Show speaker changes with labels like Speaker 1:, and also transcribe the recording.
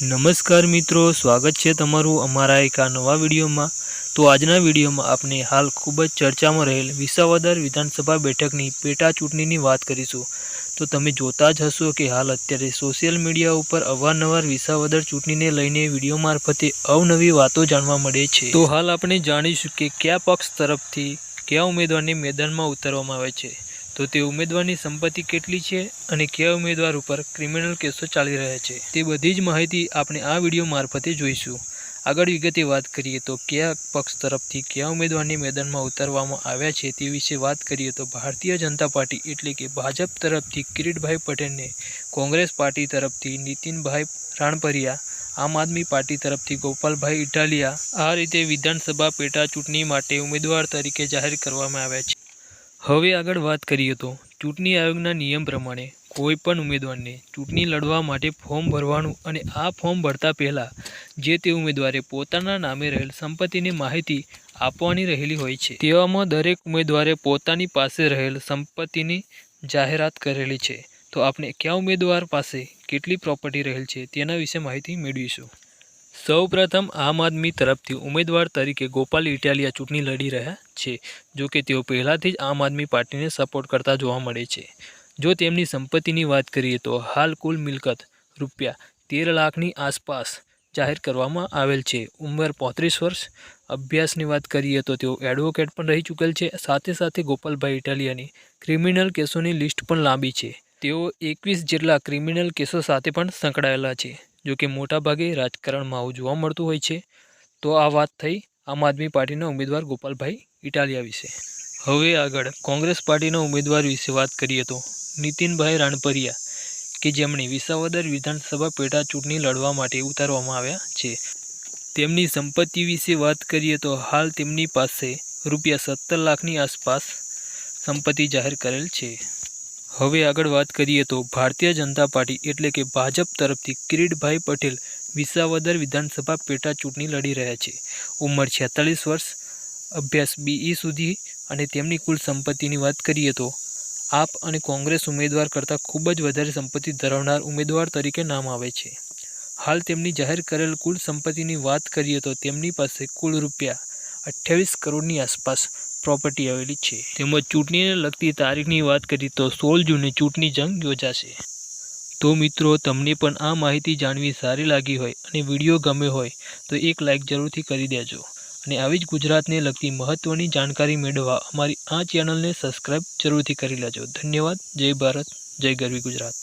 Speaker 1: નમસ્કાર મિત્રો, સ્વાગત છે તમારું અમારા એક આ નવા વિડીયોમાં. તો આજના વિડીયોમાં આપણે હાલ ખૂબ જ ચર્ચામાં રહેલ વિસાવદર વિધાનસભા બેઠકની પેટા ચૂંટણીની વાત કરીશું. તો તમે જોતા જ હશો કે હાલ અત્યારે સોશિયલ મીડિયા ઉપર અવારનવાર વિસાવદર ચૂંટણીને લઈને વીડિયો મારફતે અવનવી વાતો જાણવા મળે છે. તો હાલ આપણે જાણીશું કે કયા પક્ષ તરફથી કયા ઉમેદવારને મેદાનમાં ઉતારવામાં આવે છે. તો તે ઉમેદવારની સંપત્તિ કેટલી છે અને કયા ઉમેદવાર ઉપર ક્રિમિનલ કેસો ચાલી રહ્યા છે તે બધી જ માહિતી આપણે આ વીડિયો મારફતે જોઈશું. આગળ વિગતે વાત કરીએ તો કયા પક્ષ તરફથી કયા ઉમેદવારને મેદાનમાં ઉતારવામાં આવ્યા છે તે વિશે વાત કરીએ તો ભારતીય જનતા પાર્ટી એટલે કે ભાજપ તરફથી કિરીટભાઈ પટેલને કોંગ્રેસ પાર્ટી તરફથી નીતિનભાઈ રાણપરિયા, આમ આદમી પાર્ટી તરફથી ગોપાલભાઈ ઇટાલિયા આ રીતે વિધાનસભા પેટા ચૂંટણી માટે ઉમેદવાર તરીકે જાહેર કરવામાં આવ્યા છે. હવે આગળ વાત કરીએ તો ચૂંટણી આયોગના નિયમ પ્રમાણે કોઈ પણ ઉમેદવારને ચૂંટણી લડવા માટે ફોર્મ ભરવાનું અને આ ફોર્મ ભરતા પહેલાં જે તે ઉમેદવારે પોતાના નામે રહેલ સંપત્તિની માહિતી આપવાની રહેલી હોય છે. તેવામાં દરેક ઉમેદવારે પોતાની પાસે રહેલ સંપત્તિની જાહેરાત કરેલી છે. તો આપણે કયા ઉમેદવાર પાસે કેટલી પ્રોપર્ટી રહેલ છે તેના વિશે માહિતી મેળવીશું. સૌ પ્રથમ આમ આદમી તરફથી ઉમેદવાર તરીકે ગોપાલ ઇટાલિયા ચૂંટણી લડી રહ્યા છે, જો કે તેઓ પહેલાંથી જ આમ આદમી પાર્ટીને સપોર્ટ કરતા જોવા મળે છે. જો તેમની સંપત્તિની વાત કરીએ તો હાલ કુલ મિલકત રૂપિયા તેર લાખની આસપાસ જાહેર કરવામાં આવેલ છે. ઉંમર પોત્રીસ વર્ષ. અભ્યાસની વાત કરીએ તો તેઓ એડવોકેટ પણ રહી ચૂકેલ છે. સાથે સાથે ગોપાલભાઈ ઇટાલિયાની ક્રિમિનલ કેસોની લિસ્ટ પણ લાંબી છે. તેઓ એકવીસ જેટલા ક્રિમિનલ કેસો સાથે પણ સંકળાયેલા છે. જો કે મોટાભાગે રાજકારણમાં આવું જોવા મળતું હોય છે, તો આ વાત થઈ આમ આદમી પાર્ટીના ઉમેદવાર ગોપાલભાઈ ઇટાલિયા વિશે. હવે આગળ કોંગ્રેસ પાર્ટીના ઉમેદવાર વિશે વાત કરીએ તો નીતિનભાઈ રાણપરિયા, કે જેમણે વિસાવદર વિધાનસભા પેટા ચૂંટણી લડવા માટે ઉતારવામાં આવ્યા છે. તેમની સંપત્તિ વિશે વાત કરીએ તો હાલ તેમની પાસે રૂપિયા સત્તર લાખની આસપાસ સંપત્તિ જાહેર કરેલ છે. હવે આગળ વાત કરીએ તો ભારતીય જનતા પાર્ટી એટલે કે ભાજપ તરફથી કિરીટભાઈ પટેલ વિસાવદર વિધાનસભા પેટા ચૂંટણી લડી રહ્યા છે. ઉંમર છેતાલીસ વર્ષ, અભ્યાસ બીઈ સુધી અને તેમની કુલ સંપત્તિની વાત કરીએ તો આપ અને કોંગ્રેસ ઉમેદવાર કરતાં ખૂબ જ વધારે સંપત્તિ ધરાવનાર ઉમેદવાર તરીકે નામ આવે છે. હાલ તેમની જાહેર કરેલ કુલ સંપત્તિની વાત કરીએ તો તેમની પાસે કુલ રૂપિયા અઠ્યાવીસ કરોડની આસપાસ પ્રોપર્ટી આવેલી છે. તેમજ ચૂંટણીને લગતી તારીખની વાત કરીએ તો સોળ જૂને ચૂંટણી જંગ યોજાશે. તો મિત્રો, તમને પણ આ માહિતી જાણવી સારી લાગી હોય અને વીડિયો ગમે હોય, તો એક લાઇક જરૂરથી કરી દેજો. અને આવી જ ગુજરાતને લગતી મહત્ત્વની જાણકારી મેળવવા અમારી આ ચેનલને સબસ્ક્રાઈબ જરૂરથી કરી લેજો. ધન્યવાદ. જય ભારત. જય ગરવી ગુજરાત.